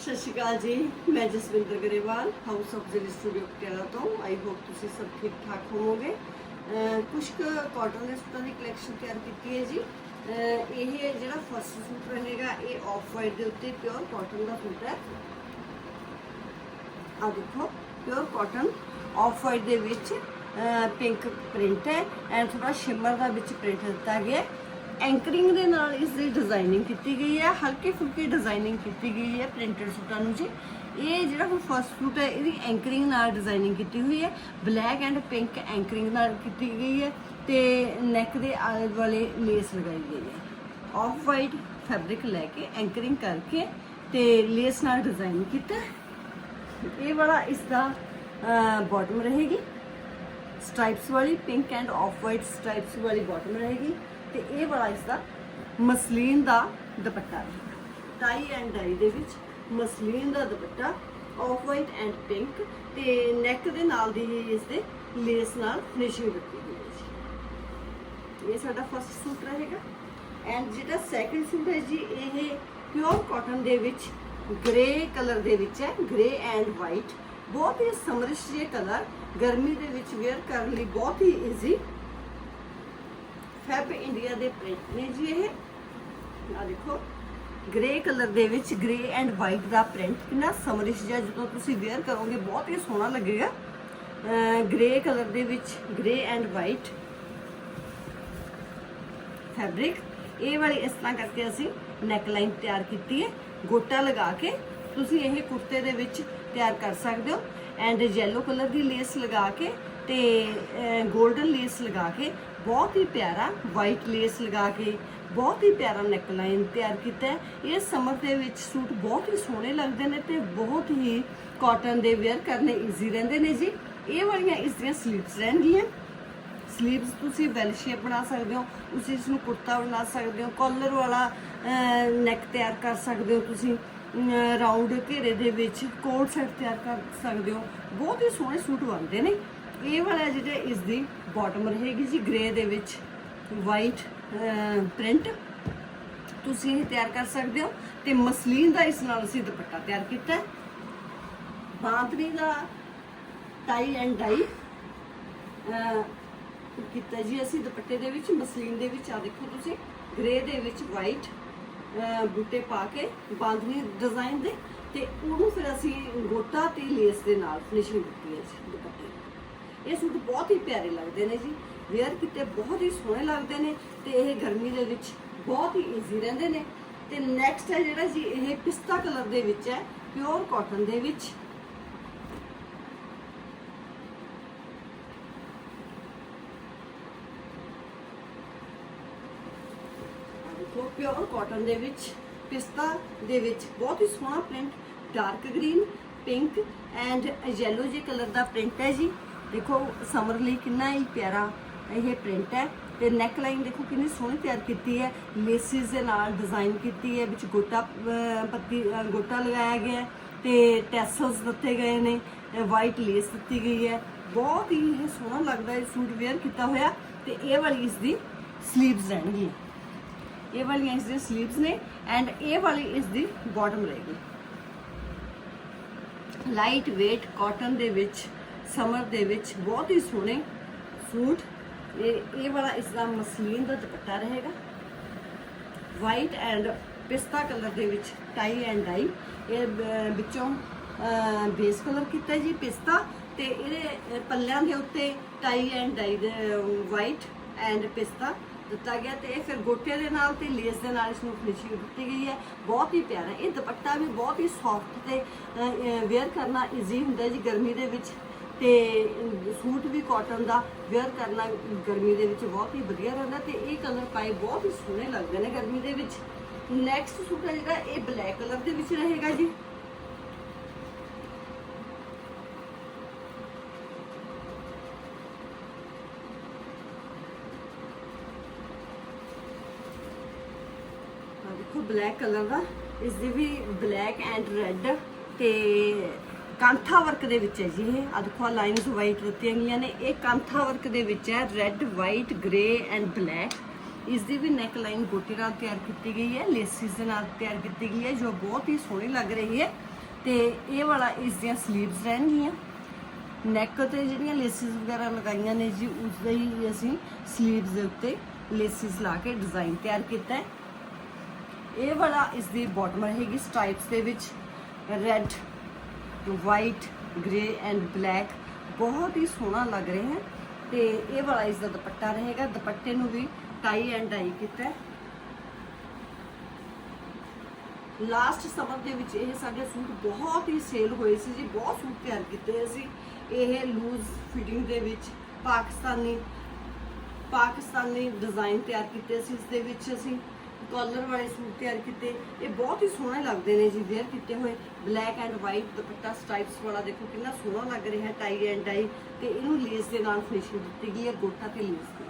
ਸਤਿ ਸ਼੍ਰੀ ਅਕਾਲ ਜੀ, ਮੈਂ Jaswinder Grewal house of zil studio Patiala ਤੋਂ। ਆਈ ਹੋਪ ਤੁਸੀਂ ਸਭ ਠੀਕ ਠਾਕ ਹੋਵੋਗੇ। ਅਹ ਕੁਝ ਕੁ ਕਾਟਨ ਦੇ ਸੂਟਾਂ ਦੀ ਕਲੈਕਸ਼ਨ ਤਿਆਰ ਕੀਤੀ ਹੈ ਜੀ। ਇਹ ਜਿਹੜਾ ਫਸਟ ਸੂਟ ਰਹੇਗਾ, ਇਹ ਆਫ ਵਾਈਟ ਦੇ ਉੱਤੇ ਪਿਓਰ ਕਾਟਨ ਦਾ ਸੂਟ ਹੈ। ਆ ਦੇਖੋ ਪਿਓਰ ਕਾਟਨ ਆਫ ਵਾਈਟ ਦੇ ਵਿੱਚ ਪਿੰਕ ਪ੍ਰਿੰਟ ਹੈ। ਐਂਡ ਥੋੜਾ ਸ਼ਿਮਰ ਦਾ ਵਿੱਚ ਪ੍ਰਿੰਟ ਦਿੱਤਾ ਗਿਆ ਐਂਕਰਿੰਗ ਦੇ ਨਾਲ ਇਸ ਦੀ ਡਿਜ਼ਾਈਨਿੰਗ ਕੀਤੀ ਗਈ ਹੈ, ਹਲਕੀ ਫੁਲਕੀ ਡਿਜ਼ਾਈਨਿੰਗ ਕੀਤੀ ਗਈ ਹੈ ਪ੍ਰਿੰਟਡ ਸੂਟਾਂ ਨੂੰ ਜੀ। ਇਹ ਜਿਹੜਾ ਹੁਣ ਫਸਟ ਸੂਟ ਹੈ, ਇਹਦੀ ਐਂਕਰਿੰਗ ਨਾਲ ਡਿਜ਼ਾਈਨਿੰਗ ਕੀਤੀ ਹੋਈ ਹੈ ਬਲੈਕ ਐਂਡ ਪਿੰਕ ਐਂਕਰਿੰਗ ਨਾਲ ਕੀਤੀ ਗਈ ਹੈ ਤੇ ਨੈਕ ਦੇ ਆਲੇ ਦੁਆਲੇ ਲੇਸ ਲਗਾਈ ਗਈ ਹੈ। ਆਫ ਵਾਈਟ ਫੈਬਰਿਕ ਲੈ ਕੇ ਐਂਕਰਿੰਗ ਕਰਕੇ ਤੇ ਲੇਸ ਨਾਲ ਡਿਜ਼ਾਈਨ ਕੀਤਾ। ਇਹ ਵਾਲਾ ਇਸ ਦਾ ਬਾਟਮ ਰਹੇਗੀ। ਸਟ੍ਰਾਈਪਸ ਵਾਲੀ pink and off white stripes ਵਾਲੀ ਬਾਟਮ ਰਹੇਗੀ। ਤੇ ਇਹ ਵਾਲਾ ਇਸ ਦਾ ਮਸਲੀਨ ਦਾ ਦੁਪੱਟਾ ਰਹੇਗਾ ਟਾਈ ਐਂਡ ਡਾਈ ਦੇ ਵਿੱਚ muslin the dupatta off white and pink ਤੇ ਨੈਕ ਦੇ ਨਾਲ ਦੀ ਹੀ ਇਸ ਦੇ ਲੇਸ ਨਾਲ ਫਿਨਿਸ਼ਿੰਗ ਦਿੱਤੀ ਗਈ ਹੈ ਜੀ। ਇਹ ਸਾਡਾ ਫਸਟ ਸੂਟ ਰਹੇਗਾ। ਐਂਡ ਜਿਹੜਾ ਸੈਕੰਡ ਸੂਟ ਹੈ ਜੀ, ਇਹ ਪਿਓਰ ਕਾਟਨ ਦੇ ਵਿੱਚ ਗ੍ਰੇ ਕਲਰ ਦੇ ਵਿੱਚ ਹੈ ਗ੍ਰੇ ਐਂਡ ਵਾਈਟ ਬਹੁਤ ਹੀ ਸਮਰਿਸ਼ ਜਿਹੇ ਕਲਰ ਗਰਮੀ ਦੇ ਵਿੱਚ ਵੇਅਰ ਕਰਨ ਲਈ ਬਹੁਤ ਹੀ ਈਜ਼ੀ ਫੈਬ ਇੰਡੀਆ ਦੇ ਪ੍ਰਿੰਟ ਨੇ ਜੀ ਇਹ। ਆ ਦੇਖੋ ਗ੍ਰੇ ਕਲਰ ਦੇ ਵਿੱਚ ਗ੍ਰੇ ਐਂਡ ਵਾਈਟ ਦਾ ਪ੍ਰਿੰਟ ਕਿੰਨਾ ਸਮਰਿਸ਼ ਜਿਹਾ, ਜਦੋਂ ਤੁਸੀਂ ਵੇਅਰ ਕਰੋਗੇ, ਬਹੁਤ ਹੀ ਸੋਹਣਾ ਲੱਗੇਗਾ। ਗ੍ਰੇ ਕਲਰ ਦੇ ਵਿੱਚ ਗ੍ਰੇ ਐਂਡ ਵਾਈਟ ਫੈਬਰਿਕ ਇਹ ਵਾਲੀ ਇਸ ਤਰ੍ਹਾਂ ਕਰਕੇ ਅਸੀਂ ਨੈਕ ਲਾਈਨ ਤਿਆਰ ਕੀਤੀ ਹੈ। ਗੋਟਾ ਲਗਾ ਕੇ ਤੁਸੀਂ ਇਹ ਕੁਰਤੇ ਦੇ ਵਿੱਚ ਤਿਆਰ ਕਰ ਸਕਦੇ ਹੋ। ਐਂਡ ਯੈਲੋ ਕਲਰ ਦੀ ਲੇਸ ਲਗਾ ਕੇ ਤੇ 골ਡਨ ਲੇਸ ਲਗਾ ਕੇ, ਬਹੁਤ ਹੀ ਪਿਆਰਾ ਵਾਈਟ ਲੇਸ ਲਗਾ ਕੇ, ਬਹੁਤ ਹੀ ਪਿਆਰਾ ਨੈਕਲਾਈਨ ਤਿਆਰ ਕੀਤਾ ਹੈ। ਇਹ ਸਮਰ ਦੇ ਵਿੱਚ ਸੂਟ ਬਹੁਤ ਹੀ ਸੋਹਣੇ ਲੱਗਦੇ ਨੇ ਤੇ ਬਹੁਤ ਹੀ ਕਾਟਨ ਦੇ ਵੇਅਰ ਕਰਨੇ ਈਜ਼ੀ ਰਹਿੰਦੇ ਨੇ ਜੀ। ਇਹ ਵਾਲੀਆਂ ਇਸ ਦੀਆਂ ਸਲੀਵਸ ਰਹਿਣਗੀਆਂ। ਸਲੀਵਸ ਤੁਸੀਂ ਵੈਲ ਸ਼ੇਪ ਬਣਾ ਸਕਦੇ ਹੋ, ਤੁਸੀਂ ਇਸ ਨੂੰ ਕੁੜਤਾ ਬਣਾ ਸਕਦੇ ਹੋ ਕਾਲਰ ਵਾਲਾ ਨੈਕ ਤਿਆਰ ਕਰ ਸਕਦੇ ਹੋ ਤੁਸੀਂ। ਰਾਉਂਡ ਘੇਰੇ ਦੇ ਵਿੱਚ ਕੋਟ ਸੈਟ ਤਿਆਰ ਕਰ ਸਕਦੇ ਹੋ। ਬਹੁਤ ਹੀ ਸੋਹਣੇ ਸੂਟ ਬਣਦੇ ਨੇ। ਇਹ ਵਾਲਾ ਜਿਹੜਾ ਇਸ ਦੀ ਬਾਟਮ ਰਹੇਗੀ ਜੀ ਗ੍ਰੇ ਦੇ ਵਿੱਚ ਵਾਈਟ ਪ੍ਰਿੰਟ ਤੁਸੀਂ ਇਹ ਤਿਆਰ ਕਰ ਸਕਦੇ ਹੋ ਤੇ ਮਸਲੀਨ ਦਾ ਇਸ ਨਾਲ ਅਸੀਂ ਦੁਪੱਟਾ ਤਿਆਰ ਕੀਤਾ ਹੈ। ਬਾਂਦਰੀ ਦਾ ਟਾਈ ਐਂਡ ਡਾਈ ਕੀਤਾ ਜੀ ਅਸੀਂ ਦੁਪੱਟੇ ਦੇ ਵਿੱਚ, ਮਸਲੀਨ ਦੇ ਵਿੱਚ। ਆ ਦੇਖੋ ਤੁਸੀਂ ਗ੍ਰੇ ਦੇ ਵਿੱਚ ਵਾਈਟ ਬੂਟੇ ਪਾ ਕੇ ਬਾਂਧਨੀ ਡਿਜ਼ਾਈਨ ਦੇ। ਤੇ ਉਹਨੂੰ ਫਿਰ ਅਸੀਂ ਗੋਟਾ ਤੇ ਲੇਸ ਦੇ ਨਾਲ ਫਿਨਿਸ਼ਿੰਗ ਦਿੱਤੀ ਹੈ ਜੀ, ਦੁਪੱਟੇ ਇਹ ਸੂਟ ਬਹੁਤ ਹੀ ਪਿਆਰੇ ਲੱਗਦੇ ਨੇ ਜੀ। ਵੇਅਰ ਕੀਤੇ ਬਹੁਤ ਹੀ ਸੋਹਣੇ ਲੱਗਦੇ ਨੇ ਤੇ ਇਹ ਗਰਮੀ ਦੇ ਵਿੱਚ ਬਹੁਤ ਹੀ ਈਜ਼ੀ ਰਹਿੰਦੇ ਨੇ। ਤੇ ਨੈਕਸਟ ਹੈ ਜਿਹੜਾ ਜੀ, ਇਹ ਪਿਸਤਾ ਕਲਰ ਦੇ ਵਿੱਚ ਹੈ ਪਿਓਰ ਕਾਟਨ ਦੇ ਵਿੱਚ। ਦੇਖੋ ਪਿਓਰ ਕਾਟਨ ਦੇ ਵਿੱਚ, ਪਿਸਤਾ ਦੇ ਵਿੱਚ ਬਹੁਤ ਹੀ ਸੋਹਣਾ print dark green pink and yellow ਜੇ ਕਲਰ ਦਾ ਪ੍ਰਿੰਟ ਹੈ ਜੀ। ਦੇਖੋ, ਸਮਰ ਲਈ ਕਿੰਨਾ ਹੀ ਪਿਆਰਾ ਇਹ ਪ੍ਰਿੰਟ ਹੈ। ਤੇ ਨੈਕ ਲਾਈਨ ਦੇਖੋ, ਕਿੰਨੀ ਸੋਹਣੀ ਤਿਆਰ ਕੀਤੀ ਹੈ। ਲੇਸਿਸ ਦੇ ਨਾਲ ਡਿਜ਼ਾਈਨ ਕੀਤੀ ਹੈ, ਵਿੱਚ ਗੋਟਾ ਪੱਤੀ ਗੋਟਾ ਲਗਾਇਆ ਗਿਆ ਹੈ ਤੇ ਟੈਸਲਸ ਦਿੱਤੇ ਗਏ ਨੇ ਵਾਈਟ ਲੇਸ ਦਿੱਤੀ ਗਈ ਹੈ। ਬਹੁਤ ਹੀ ਇਹ ਸੋਹਣਾ ਲੱਗਦਾ ਹੈ ਸੂਟ ਵੇਅਰ ਕੀਤਾ ਹੋਇਆ। ਤੇ ਇਹ ਵਾਲੀ ਇਸ ਦੀ ਸਲੀਵਸ ਰਹਿਣਗੀਆਂ ਇਹ ਵਾਲੀਆਂ ਇਸ ਦੀ ਸਲੀਵਸ ਨੇ ਐਂਡ ਇਹ ਵਾਲੀ ਇਸ ਦੀ ਬਾਟਮ ਰਹੇਗੀ। ਲਾਈਟ weight ਕਾਟਨ ਦੇ ਵਿੱਚ ਸਮਰ ਦੇ ਵਿੱਚ ਬਹੁਤ ਹੀ ਸੋਹਣੇ ਸੂਟ। ਇਹ ਇਹ ਵਾਲਾ ਇਸ ਦਾ ਮਸਲੀਨ ਦਾ ਦੁਪੱਟਾ ਰਹੇਗਾ। ਵਾਈਟ ਐਂਡ ਪਿਸਤਾ ਕਲਰ ਦੇ ਵਿੱਚ ਟਾਈ ਐਂਡ ਡਾਈ ਇਹ ਵਿੱਚੋਂ ਬੇਸ ਕਲਰ ਕੀਤਾ ਜੀ ਪਿਸਤਾ ਤੇ ਇਹਦੇ ਪੱਲਿਆਂ ਦੇ ਉੱਤੇ ਟਾਈ ਐਂਡ ਡਾਈ ਦੇ ਵਾਈਟ ਐਂਡ ਪਿਸਤਾ ਦਿੱਤਾ ਗਿਆ ਤੇ ਇਹ ਫਿਰ ਗੋਟੇ ਦੇ ਨਾਲ ਤੇ ਲੇਸ ਦੇ ਨਾਲ ਇਸ ਨੂੰ ਫਿਨਿਸ਼ਿੰਗ ਦਿੱਤੀ ਗਈ ਹੈ। ਬਹੁਤ ਹੀ ਪਿਆਰਾ। ਇਹ ਦੁਪੱਟਾ ਵੀ ਬਹੁਤ ਹੀ ਸੌਫਟ ਤੇ ਵੇਅਰ ਕਰਨਾ ਈਜ਼ੀ ਹੁੰਦਾ ਜੀ ਗਰਮੀ ਦੇ ਵਿੱਚ। ਤੇ ਸੂਟ ਵੀ ਕਾਟਨ ਦਾ ਵੇਅਰ ਕਰਨਾ ਗਰਮੀ ਦੇ ਵਿੱਚ ਬਹੁਤ ਹੀ ਵਧੀਆ ਰਹਿੰਦਾ ਤੇ ਇਹ ਕਲਰ ਪਾਏ ਬਹੁਤ ਹੀ ਸੋਹਣੇ ਲੱਗਦੇ ਨੇ ਗਰਮੀ ਦੇ ਵਿੱਚ। ਨੈਕਸਟ ਸੂਟ ਹੈ ਜਿਹੜਾ, ਇਹ ਬਲੈਕ ਕਲਰ ਦੇ ਵਿੱਚ ਰਹੇਗਾ ਜੀ। ਦੇਖੋ ਬਲੈਕ ਕਲਰ ਦਾ ਇਸ ਦੀ ਵੀ ਬਲੈਕ ਐਂਡ ਰੈੱਡ ਤੇ ਕਾਂਥਾ ਵਰਕ ਦੇ ਵਿੱਚ ਹੈ ਜੀ ਇਹ। ਆ ਦੇਖੋ ਲਾਈਨਸ ਵਾਈਟ ਦਿੱਤੀਆਂ ਗਈਆਂ ਨੇ। ਇਹ ਕਾਂਥਾ ਵਰਕ ਦੇ ਵਿੱਚ ਹੈ red white grey and black ਇਸ ਦੀ ਵੀ ਨੈਕ ਲਾਈਨ ਗੋਟੀ ਨਾਲ ਤਿਆਰ ਕੀਤੀ ਗਈ ਹੈ ਲੇਸਿਸ ਦੇ ਨਾਲ ਤਿਆਰ ਕੀਤੀ ਗਈ ਹੈ, ਜੋ ਬਹੁਤ ਹੀ ਸੋਹਣੀ ਲੱਗ ਰਹੀ ਹੈ। ਤੇ ਇਹ ਵਾਲਾ ਇਸ ਦੀਆਂ ਸਲੀਵਸ ਰਹਿਣਗੀਆਂ। ਨੈਕ ਤੇ ਜਿਹੜੀਆਂ ਲੇਸਿਸ ਵਗੈਰਾ ਲਗਾਈਆਂ ਨੇ ਜੀ, ਉਸ ਦਾ ਹੀ ਅਸੀਂ ਸਲੀਵਸ ਦੇ ਉੱਤੇ ਲੇਸਿਸ ਲਾ ਕੇ ਡਿਜ਼ਾਈਨ ਤਿਆਰ ਕੀਤਾ ਹੈ। ਇਹ ਵਾਲਾ ਇਸ ਦੀ ਬਾਟਮ ਰਹੇਗੀ ਸਟ੍ਰਾਈਪਸ ਦੇ ਵਿੱਚ। Red white grey and black ਬਹੁਤ ਹੀ ਸੋਹਣਾ ਲੱਗ ਰਿਹਾ ਹੈ ਤੇ ਇਹ ਵਾਲਾ ਇਸ ਦਾ ਦੁਪੱਟਾ ਰਹੇਗਾ। ਦੁਪੱਟੇ ਨੂੰ ਵੀ ਟਾਈ ਐਂਡ ਡਾਈ ਕੀਤਾ ਲਾਸਟ ਸਮਰ ਦੇ ਵਿੱਚ ਇਹ ਸਾਡੇ ਸੂਟ ਬਹੁਤ ਹੀ ਸੇਲ ਹੋਏ ਸੀ ਜੀ, ਬਹੁਤ ਸੂਟ ਤਿਆਰ ਕੀਤੇ ਅਸੀਂ ਇਹ ਲੂਜ਼ ਫਿਟਿੰਗ ਦੇ ਵਿੱਚ ਪਾਕਿਸਤਾਨੀ ਪਾਕਿਸਤਾਨੀ ਡਿਜ਼ਾਈਨ ਤਿਆਰ ਕੀਤੇ ਸੀ। ਇਸ ਦੇ ਵਿੱਚ ਅਸੀਂ ਕਾਲਰ ਵਾਲੇ ਸੂਟ ਤਿਆਰ ਕੀਤੇ। ਇਹ ਬਹੁਤ ਹੀ ਸੋਹਣੇ ਲੱਗਦੇ ਨੇ ਜੀ ਵੇਅਰ ਕੀਤੇ ਹੋਏ। Black and white dupatta stripes ਵਾਲਾ ਦੇਖੋ, ਕਿੰਨਾ ਸੋਹਣਾ ਲੱਗ ਰਿਹਾ ਟਾਈ ਐਂਡ ਡਾਈ ਤੇ ਇਹਨੂੰ ਲੇਸ ਦੇ ਨਾਲ ਫਿਨਿਸ਼ਿੰਗ ਦਿੱਤੀ ਗਈ ਹੈ, ਗੋਟਾ ਤੇ ਲੇਸ ਦੇ।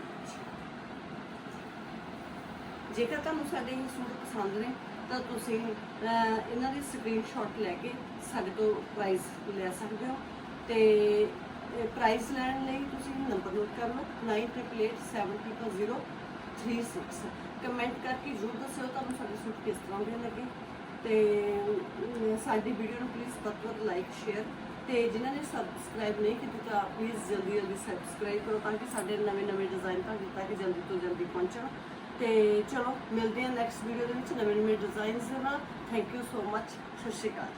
ਜੇਕਰ ਤੁਹਾਨੂੰ ਸਾਡੇ ਇਹ ਸੂਟ ਪਸੰਦ ਨੇ, ਤਾਂ ਤੁਸੀਂ ਇਹਨਾਂ ਦੀ ਸਕਰੀਨਸ਼ਾਟ ਲੈ ਕੇ ਸਾਡੇ ਤੋਂ ਪ੍ਰਾਈਸ ਲੈ ਸਕਦੇ ਹੋ। ਤੇ ਪ੍ਰਾਈਸ ਲੈਣ ਲਈ ਤੁਸੀਂ ਨੰਬਰ ਨੋਟ ਕਰ ਲਓ 98870036 ਕਮੈਂਟ ਕਰਕੇ ਜ਼ਰੂਰ ਦੱਸਿਓ ਤੁਹਾਨੂੰ ਸਾਡੇ ਸੂਟ ਕਿਸ ਤਰ੍ਹਾਂ ਦੇ ਲੱਗੇ। ਤੇ ਸਾਡੀ ਵੀਡੀਓ ਨੂੰ ਪਲੀਜ਼ ਵੱਧ ਤੋਂ ਵੱਧ ਲਾਈਕ ਸ਼ੇਅਰ ਤੇ ਜਿਨ੍ਹਾਂ ਨੇ ਸਬਸਕ੍ਰਾਈਬ ਨਹੀਂ ਕੀਤੀ ਤਾਂ ਪਲੀਜ਼ ਜਲਦੀ ਜਲਦੀ ਸਬਸਕ੍ਰਾਈਬ ਕਰੋ ਤਾਂ ਕਿ ਸਾਡੇ ਨਵੇਂ ਨਵੇਂ ਡਿਜ਼ਾਈਨ ਤੁਹਾਨੂੰ ਤੱਕ ਜਲਦੀ ਤੋਂ ਜਲਦੀ ਪਹੁੰਚਣ। ਤੇ ਚਲੋ, ਮਿਲਦੇ ਹਾਂ ਨੈਕਸਟ ਵੀਡੀਓ ਦੇ ਵਿੱਚ ਨਵੇਂ ਨਵੇਂ ਡਿਜ਼ਾਈਨਸ ਦੇ ਨਾਲ। ਥੈਂਕ ਯੂ ਸੋ ਮੱਚ ਸਤਿ ਸ਼੍ਰੀ ਅਕਾਲ।